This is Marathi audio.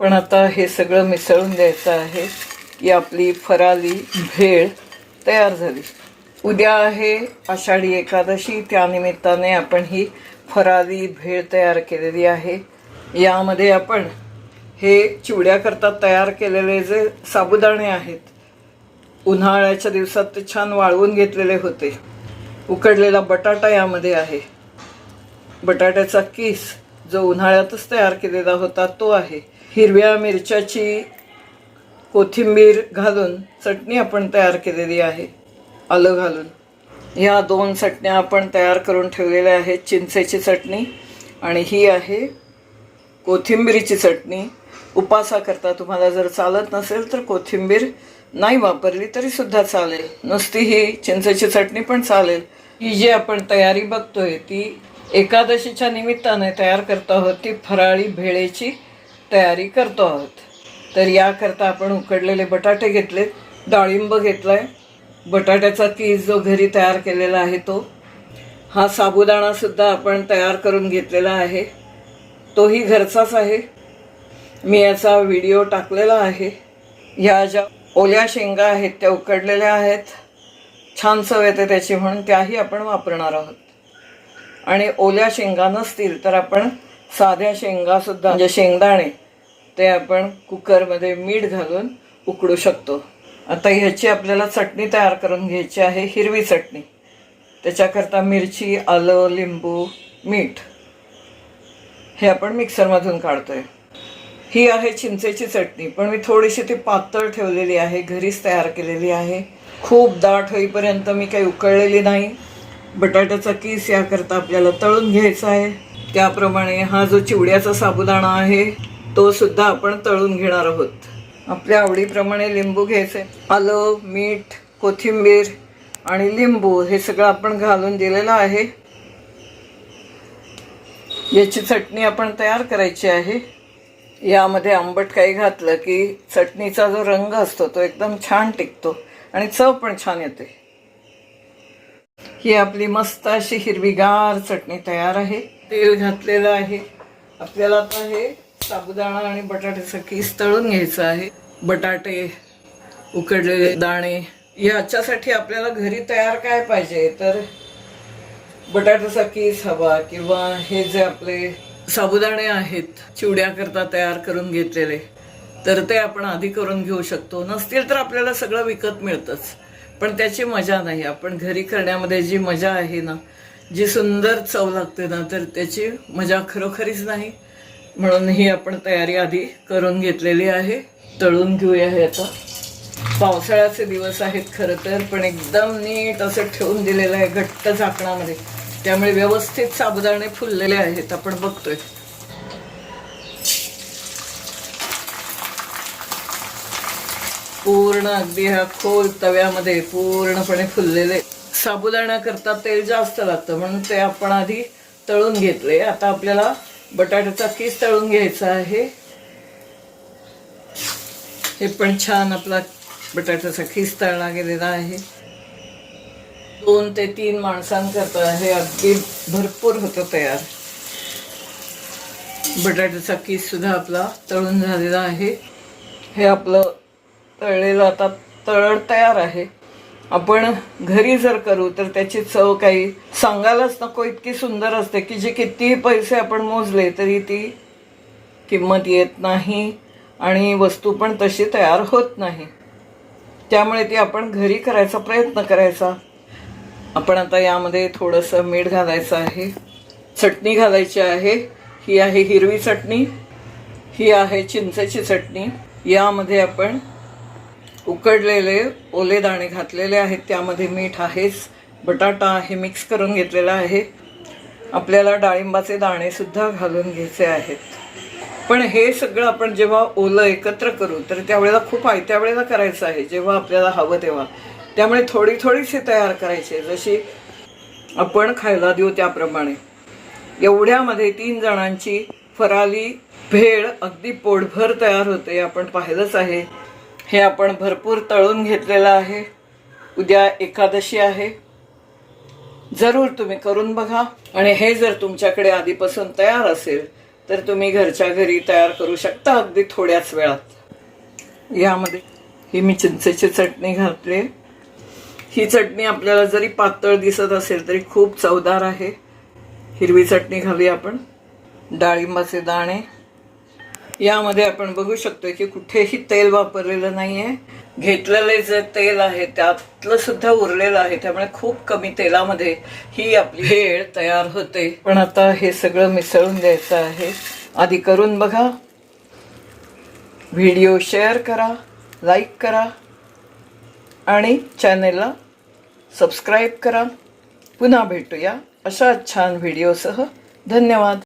पण आता हे सगळं मिसळून द्यायचं आहे. की आपली फराली भेळ तयार झाली. उद्या आहे आषाढी एकादशी त्यानिमित्ताने आपण ही फराली भेळ तयार केलेली आहे. यामध्ये आपण हे चिवड्याकरता तयार केलेले जे साबुदाणे आहेत उन्हाळ्याच्या दिवसात ते छान वाळवून घेतलेले होते. उकडलेला बटाटा यामध्ये आहे. बटाट्याचा किस जो उन्हाळ्यातच तयार केलेला होता तो आहे. हिरव्या मिरच्याची कोथिंबीर घालून चटणी आपण तयार केलेली आहे. आलं घालून. ह्या दोन चटण्या आपण तयार करून ठेवलेल्या आहेत. चिंचेची चटणी आणि ही आहे कोथिंबीरीची चटणी. उपासाकरता तुम्हाला जर चालत नसेल तर कोथिंबीर नाही वापरली तरीसुद्धा चालेल. नुसती ही चिंचेची चटणी पण चालेल. ही जी आपण तयारी बघतोय ती एकादशीच्या निमित्ताने तयार करता आहोत ती फराळी भेळेची तयारी करतो आहोत. तर याकरता आपण उकडलेले बटाटे घेतलेत. डाळिंब घेतला आहे बटाट्याचा कीस जो घरी तयार केलेला आहे तो. हा साबुदाणासुद्धा आपण तयार करून घेतलेला आहे. तोही घरचाच आहे. मी याचा व्हिडिओ टाकलेला आहे. ह्या ज्या ओल्या शेंगा आहेत त्या उकडलेल्या आहेत. छान चव येते त्याची म्हणून त्याही आपण वापरणार आहोत. आणि ओल्या शेंगा नसतील तर आपण साध्या शेंगासुद्धा म्हणजे शेंगदाणे ते आपण कुकरमध्ये मीठ घालून उकडू शकतो. आता ह्याची आपल्याला चटणी तयार करून घ्यायची आहे हिरवी चटणी. त्याच्याकरता मिरची आलं लिंबू मीठ हे आपण मिक्सरमधून काढतो आहे ही आहे चिंचेची चटणी पण मी थोडीशी ती पातळ ठेवलेली आहे घरीच तयार केलेली आहे. खूप दाट होईपर्यंत मी काही उकळलेली नाही. बटाट्याचा किस याकरता आपल्याला तळून घ्यायचा आहे. त्याप्रमाणे हा जो चिवड्याचा साबुदाणा आहे तो सुद्धा आपण तळून घेणार आहोत. आपल्या आवडीप्रमाणे लिंबू घ्यायचे. आलं मीठ कोथिंबीर आणि लिंबू हे सगळं आपण घालून दिलेलं आहे. याची चटणी आपण तयार करायची आहे. यामध्ये आंबट काही घातलं की चटणीचा जो रंग असतो तो एकदम छान टिकतो आणि चव पण छान येते. ही आपली मस्त अशी हिरवीगार चटणी तयार आहे. तेल घातलेलं आहे. आपल्याला आता हे साबुदाणा आणि बटाट्याचं केस तळून घ्यायचं आहे. बटाटे उकडलेले दाणे याच्यासाठी आपल्याला घरी तयार काय पाहिजे? तर बटाट्याचा केस हवा किंवा हे जे आपले साबुदाणे आहेत चिवड्याकरता तयार करून घेतलेले तर ते आपण आधी करून घेऊ शकतो. नसतील तर आपल्याला सगळं विकत मिळतंच. पण त्याची मजा नाही. आपण घरी करण्यामध्ये जी मजा आहे ना जी सुंदर चव लागते ना तर त्याची मजा खरोखरीच नाही. म्हणून ही आपण तयारी आधी करून घेतलेली आहे. तळून घेऊया हे आता. पावसाळ्याचे दिवस आहेत खरं तर पण एकदम नीट असं ठेवून दिलेलं आहे घट्ट झाकणामध्ये. त्यामुळे व्यवस्थित साबुदाणे फुललेले आहेत आपण बघतोय. पूर्ण अगदी ह्या खोल तव्यामध्ये पूर्णपणे फुललेले. साबुदाण्याकरता तेल जास्त लागतं म्हणून ते आपण आधी तळून घेतले. आता आपल्याला बटाट्याचा किस तळून घ्यायचा आहे. हे पण छान आपला बटाट्याचा खिस तळला गेलेला आहे. दोन ते तीन माणसांकरता हे अगदी भरपूर होतं तयार. बटाट्याचा किस सुद्धा आपला तळून झालेला आहे. हे आपलं तळलेलं आता तळण तयार आहे. आपण घरी जर करू तर त्याची चव काही सांगायलाच नको इतकी सुंदर असते की जे कितीही पैसे आपण मोजले तरी ती किंमत येत नाही आणि वस्तू पण तशी तयार होत नाही. त्यामुळे ती आपण घरी करायचा प्रयत्न करायचा. आपण आता यामध्ये थोडंसं मीठ घालायचं आहे चटणी घालायची आहे. ही आहे हिरवी चटणी ही आहे चिंचेची चटणी. यामध्ये आपण उकडलेले ओले दाणे घातलेले आहेत. त्यामध्ये मीठ आहेच बटाटा आहे मिक्स करून घेतलेला आहे. आपल्याला डाळिंबाचे दाणेसुद्धा घालून घ्यायचे आहेत. पण हे सगळं आपण जेव्हा ओलं एकत्र करू तर त्यावेळेला खूप आयत्या वेळेला करायचं आहे जेव्हा आपल्याला हवं तेव्हा. त्यामुळे थोडी थोडीशी तयार करायची आहे. जशी आपण खायला देऊ त्याप्रमाणे. एवढ्यामध्ये तीन जणांची फराली भेळ अगदी पोटभर तयार होते आपण पाहिलंच आहे. हे आपण भरपूर तळून घेतलेलं आहे. उद्या एकादशी आहे. जरूर तुम्ही करून बघा. आणि हे जर तुमच्याकडे आधीपासून तयार असेल तर तुम्ही घरच्या घरी तयार करू शकता अगदी थोड्याच वेळात. यामध्ये ही मी चिंचेची चटणी घातली. ही चटणी आपल्याला जरी पातळ दिसत असेल तरी खूप चवदार आहे. हिरवी चटणी घाली आपण. डाळिंबाचे दाणे. यामध्ये आपण बघू शकतो की कुठेही तेल वापरलेलं नाही आहे घेतलेले जे तेल आहे त्यातलं सुद्धा उरलेलं आहे. त्यामुळे खूप कमी तेलामध्ये ही आपली भेळ तयार होते. पण आता हे सगळं मिसळून द्यायचं आहे. आधी करून बघा. व्हिडिओ शेअर करा लाईक करा आणि चॅनेलला सबस्क्राईब करा. पुन्हा भेटूया अशा छान व्हिडिओसह. धन्यवाद.